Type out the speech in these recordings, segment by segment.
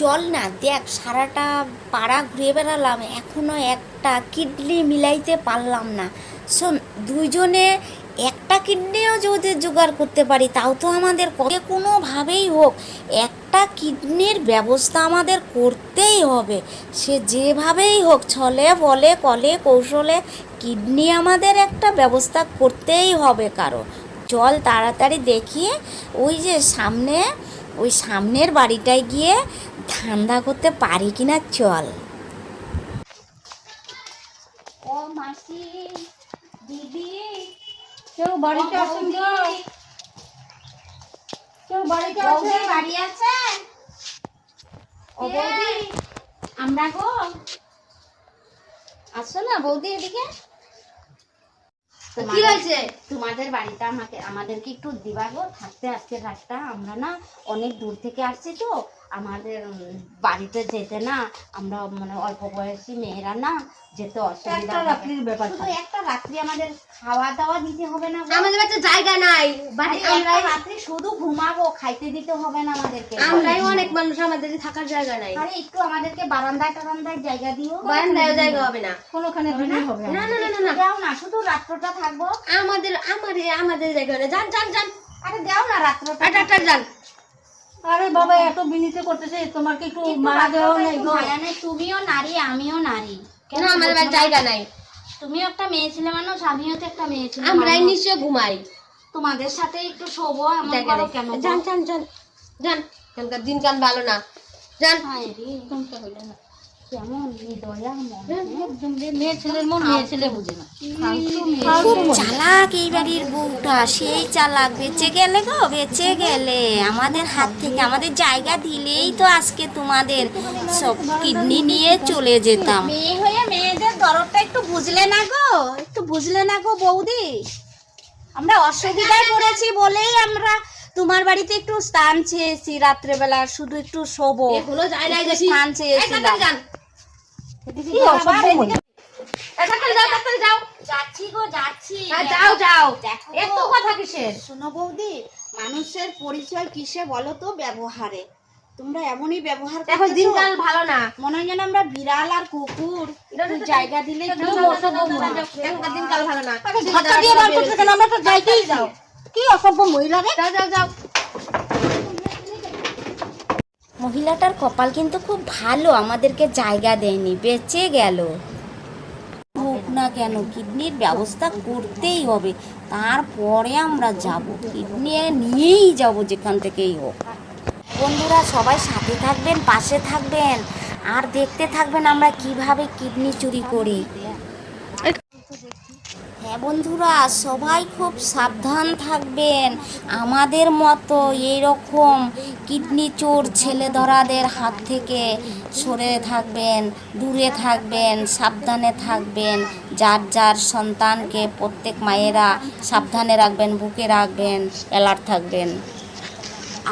চল না, দেখ, সারাটা পাড়া ঘুরে বেড়ালাম, এখনও একটা কিডনি মিলাইতে পারলাম না। শোন, দুইজনে একটা কিডনিও যদি জোগাড় করতে পারি, তাও তো আমাদের কোনোভাবেই হোক, একটা কিডনির ব্যবস্থা আমাদের করতেই হবে। সে যেভাবেই হোক, ছলে, বলে, কলে, কৌশলে কিডনি আমাদের একটা ব্যবস্থা করতেই হবে কারও। চল তাড়াতাড়ি দেখিয়ে ওই যে সামনে, ওই সামনের বাড়িটায় গিয়ে ধান্দা করতে পারি কিনা চল। ও মাসি দিদি কেউ বাড়িতে আছেন কেউ বাড়িতে বৌদি আছেন? বাড়ি আছেন? ও বৌদি। আমরা গো। আসো না বৌদি এদিকে। কি হয়েছে তোমাদের বাড়িতে আমাকে আমাদেরকে একটু দিবা গো থাকতে আজকে রাতটা। আমরা না অনেক দূর থেকে আসছি তো। আমাদের বাড়িতে যেতে না আমরা মানে অল্প বয়সী মেয়েরা না যেতে অসুবিধা একটা রাত্রির ব্যাপার শুধু একটা রাত্রি আমাদের খাওয়া দাওয়া দিতে হবে না আমাদের জায়গা নাই। বাড়ি রাত্রি শুধু ঘুমাবো খাইতে দিতে হবে না আমাদেরকে। আমরাই মানুষ আমাদের থাকার জায়গা নাই। আরে একটু আমাদেরকে বারান্দায় টারান্দায় জায়গা দিও। বারান্দায় জায়গা হবে না। কোনোখানে ভিড় হবে না। না না না না দাও না শুধু রাত্রটা থাকব। আমাদের আমাদের আমাদের জায়গা নেই যান যান যান। আরে দাও না রাত্রটা। আটা আটা যান। আরে বাবা এত বিনীতে করতেছে তোমার কি একটু মারা দেওয়া নেই গো। তুমিও নারী আমিও নারী। কেন না বুঝছ না? জায়গা নাই। তুমিও একটা মেয়ে ছেলে মানুষ আমিও তো একটা মেয়ে ছেলে আমরাই নিশ্চয় ঘুমাই। তোমাদের সাথে একটু শোবো এমন করো কেন? যান যান যান যান। এখানকার দিনকাল ভালো না। যান রে, কেমন হৃদয়া একদম যে মেয়ে ছেলের মেয়ে ছেলে বুঝে না। খুব চালাক এই বাড়ির বউটা সেই চালাক। বেঁচে গেলে গো বেঁচে গেলে। আমাদের হাত থেকে আমাদের জায়গা দিলেই তো আজকে তোমাদের সব কিডনি নিয়ে চলে যেতাম। মেয়ে হয়ে মেয়েদের দরদটা একটু বুঝলে না গো। একটু বুঝলে না গো বৌদি। আমরা অসুবিধায় পড়েছি বলেই আমরা তোমার বাড়িতে একটু স্থান চেয়েছি রাত্রেবেলা শুধু একটু শোবো। স্থান চেয়েছিলাম। হ্যাঁ, যাও যাও। দেখো এত গো। কথা কিসের? শোনো বৌদি মানুষের পরিচয় কিসে বলো তো ব্যবহারে? তোমরা এমনই ব্যবহার এখন দিনকাল ভালো না। মনে হয় যেন আমরা বিড়াল আর কুকুর জায়গা দিলে দিনকাল ভালো না। কেন? আমরা তো যাইতেই যাও। কি অসভ্য মহিলা রে? যাও যাও যাও। মহিলাটার কপাল কিন্তু খুব ভালো আমাদেরকে জায়গা দেয়নি বেঁচে গেল। হোক না কেন কিডনির ব্যবস্থা করতেই হবে তারপরে আমরা যাব। কিডনি নিয়েই যাব যেখান থেকেই হোক। বন্ধুরা সবাই সাথে থাকবেন পাশে থাকবেন আর দেখতে থাকবেন আমরা কীভাবে কিডনি চুরি করি। হ্যাঁ বন্ধুরা, সবাই খুব সাবধান থাকবেন। আমাদের মতো এইরকম কিডনি চোর ছেলে ধরাদের হাত থেকে সরে থাকবেন, দূরে থাকবেন, সাবধানে থাকবেন। যার যার সন্তানকে প্রত্যেক মায়েরা সাবধানে রাখবেন, বুকে রাখবেন, অ্যালার্ট থাকবেন।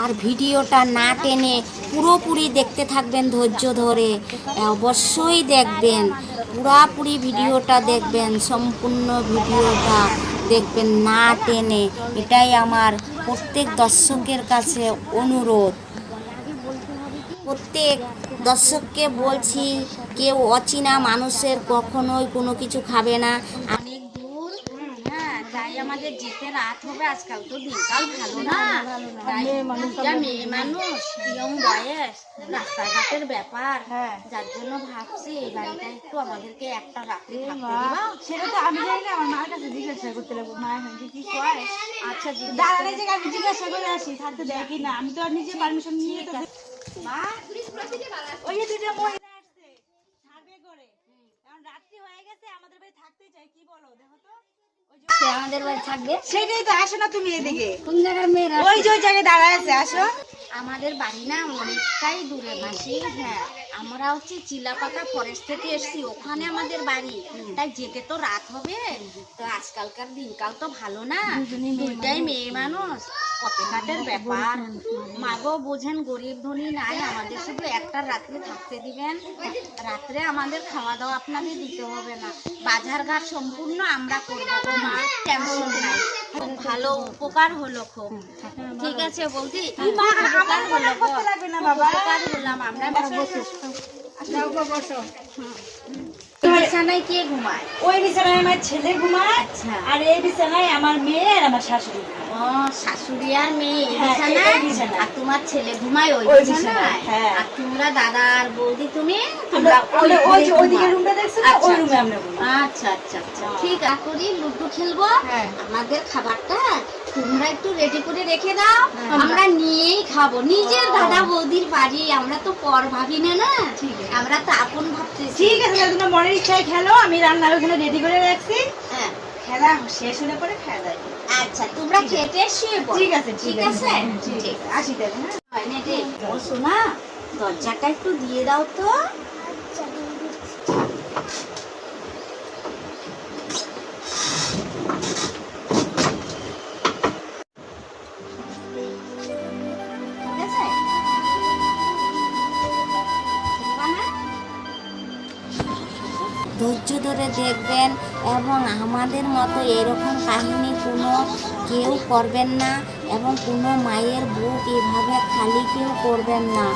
আর ভিডিওটা না টেনে পুরোপুরি দেখতে থাকবেন ধৈর্য ধরে। অবশ্যই দেখবেন। পুরাপুরি ভিডিওটা দেখবেন, সম্পূর্ণ ভিডিওটা দেখবেন না টেনে। এটাই আমার প্রত্যেক দর্শকের কাছে অনুরোধ। প্রত্যেক দর্শককে বলছি, কেউ অচেনা মানুষের কখনোই কোনো কিছু খাবে না অনেক দূর হ্যাঁ তাই আমাদের যেতে রাত হবে আজকাল তো দিনকাল ভালো না। যা মেয়ে মানুষ ইয়ং বয়স রাস্তাঘাটের ব্যাপার। হ্যাঁ। যার জন্য ভাবছি এই বাড়িটা একটু আমাদেরকে একটা রাত্রি সেটা তো আমি জানি না আমার মায়ের কাছে জিজ্ঞাসা করতে লাগবো। মায়ের কাছে কি কয়? আচ্ছা দাঁড়ালে যে আমি জিজ্ঞাসা করে আসি থাকতে দেয় কি না? আমি তো আর নিজে পারমিশন নিয়ে তো মা ওই দুটো মহিলা আসছে ছাড়বে করে। কারণ রাত্রি হয়ে গেছে আমাদের বাড়ি থাকতে চাই কি বলো? দেখো তো। আমাদের বাড়ি থাকবে। সেটাই তো আসো না তুমি এদিকে। কোন জায়গার মেয়েরা ওই যে ওই জায়গায় দাঁড়ায় আছে আসো। আমাদের বাড়ি না অনেকটাই দূরে মাসি। হ্যাঁ আমরা হচ্ছে চিলাপাতা ফরেস্ট থেকে এসেছি ওখানে আমাদের বাড়ি। তাই যেতে তো রাত হবে তো আজকালকার দিনকাল তো ভালো না। দুইটাই মেয়ে মানুষ। কপেঘাটের ব্যাপার। মাগো বোঝেন গরিব ধনী নাই আমাদের শুধু একটা রাত্রে থাকতে দিবেন। রাত্রে আমাদের খাওয়া দাওয়া আপনাদের দিতে হবে না। বাজার ঘাট সম্পূর্ণ আমরা করব মা টেনশন নাই। ভালো উপকার হলো খুব। ঠিক আছে বলছি উপকার হলো গো। লাগবে না বাবা। উপকার হলাম আমরা বিছানায় কে ঘুমায়? ওই বিছানায় আমার ছেলে ঘুমায় আচ্ছা। আর এই বিছানায় আমার মেয়ে আর আমার শাশুড়ি ঘুমায়। ও শাশুড়ি আর মেয়ে হ্যাঁ, বিছানায়? আর তোমার ছেলে ঘুমায় ওই ওই বিছানায়? বিছানায়, হ্যাঁ। আর তোমরা দাদা আর বৌদি তুমি? আমরা ওই আমরা ওই ঘরে যে ওইদিকে রুমটা দেখছ না আচ্ছা, ওই রুমে আমরা আচ্ছা আচ্ছা আচ্ছা। ঠিক আছে করি লুডু খেলব। হ্যাঁ। আমাদের খাবারটা তোমরা একটু রেডি করে রেখে দাও। আমরা নিয়েই খাব। নিজের দাদা বৌদির বাড়ি আমরা তো পর ভাবি না না? আমরা তো আপন ভাবতেছি। ঠিক আছে তোমরা মনের ইচ্ছায় খেলো আমি রান্না ওখানে রেডি করে রাখছি। হ্যাঁ খেলা শেষ হলে পরে খাওয়া দাওয়া আচ্ছা তোমরা খেতে শুয়ে ঠিক আছে ঠিক আছে। ঠিক আসি তাহলে হ্যাঁ। হয় না দরজাটা একটু দিয়ে দাও তো। ঠিক ধরে দেখবেন এবং আমাদের মতো এরকম কাহিনী কোনো কেউ করবেন না এবং কোনো মায়ের বুক এভাবে খালি কেউ করবেন না।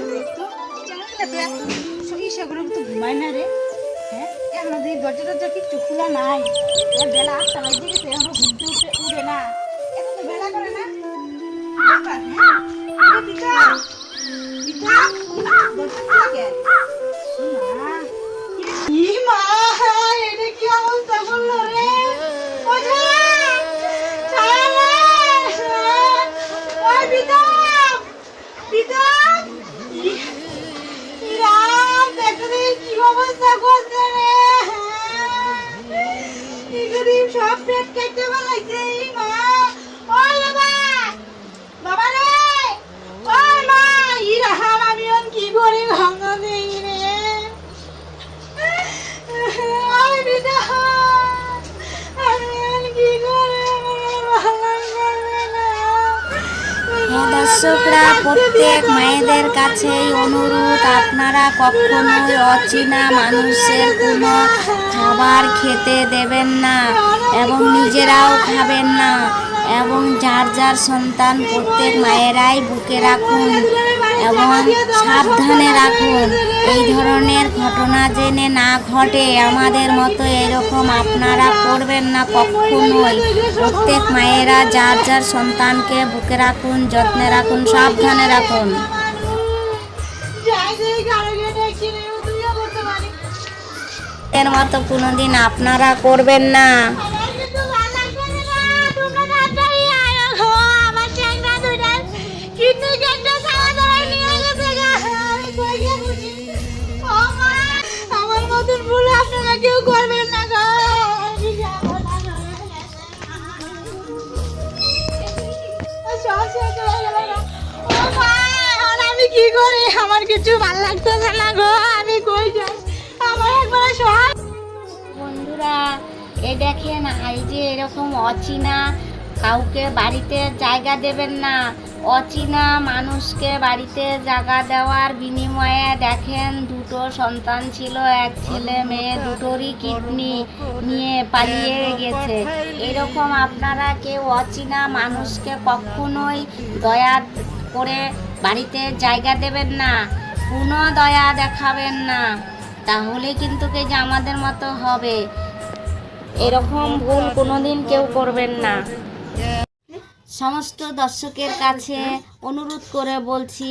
ব্যাপার তো জানি না তো এত ইসাগুলো তো ঘুমায় না রে। হ্যাঁ? আমাদের এই দরজা টরজা কিচ্ছু খোলা নাই। বেলা আটটা বাজে গেছে, এখনও ঘুরতে উঠে উঠে না। এখন তো বেলা করে না। হ্যাঁ? পিতা পিতা দরজা খোলা কেন অবস্থা করছে রে। গরিব সব পেট কেটে ফেলাইছে দর্শকরা, প্রত্যেক মায়েদের কাছে অনুরোধ, আপনারা কখনোই অচেনা মানুষের কোনো খাবার খেতে দেবেন না এবং নিজেরাও খাবেন না এবং যার যার সন্তান প্রত্যেক মায়েরাই বুকে রাখুন। এবং সাবধানে রাখুন। এই ধরনের ঘটনা জেনে না ঘটে আমাদের মতো এরকম আপনারা করবেন না কখনোই। প্রত্যেক মায়েরা যার যার সন্তানকে বুকে রাখুন, যত্নে রাখুন, সাবধানে রাখুন। এর মতো কোনোদিন আপনারা করবেন না। কেউ করবেন না গো। আমি কি করি? আমার কিছু ভালো লাগতেছে না গো, আমি কই আমার একবার সহায় বন্ধুরা, এ দেখেন, এই যে এরকম অচেনা কাউকে বাড়িতে জায়গা দেবেন না। অচেনা মানুষকে বাড়িতে জায়গা দেওয়ার বিনিময়ে দেখেন দুটো সন্তান ছিল, এক ছেলে মেয়ে, দুটোরই কিডনি নিয়ে পালিয়ে গেছে। এরকম আপনারা কেউ অচেনা মানুষকে কখনোই দয়া করে বাড়িতে জায়গা দেবেন না কোনো দয়া দেখাবেন না। তাহলে কিন্তু কে যে আমাদের মতো হবে? এরকম ভুল কোনোদিন কেউ করবেন না। সমস্ত দর্শকের কাছে অনুরোধ করে বলছি,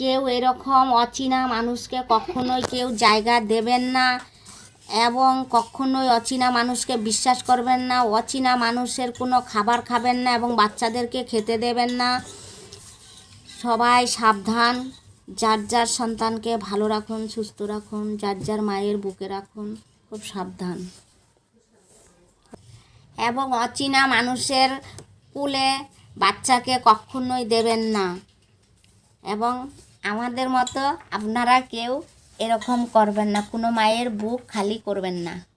কেউ এরকম অচেনা মানুষকে কখনোই কেউ জায়গা দেবেন না এবং কখনোই অচেনা মানুষকে বিশ্বাস করবেন না, অচেনা মানুষের কোনো খাবার খাবেন না এবং বাচ্চাদেরকে খেতে দেবেন না। সবাই সাবধান, যার যার সন্তানকে ভালো রাখুন, সুস্থ রাখুন, যার যার মায়ের বুকে রাখুন, খুব সাবধান। এবং অচেনা মানুষের কুলে বাচ্চাকে কখনোই দেবেন না। এবং আমাদের মতো আপনারা কেউ এরকম করবেন না, কোনো মায়ের বুক খালি করবেন না।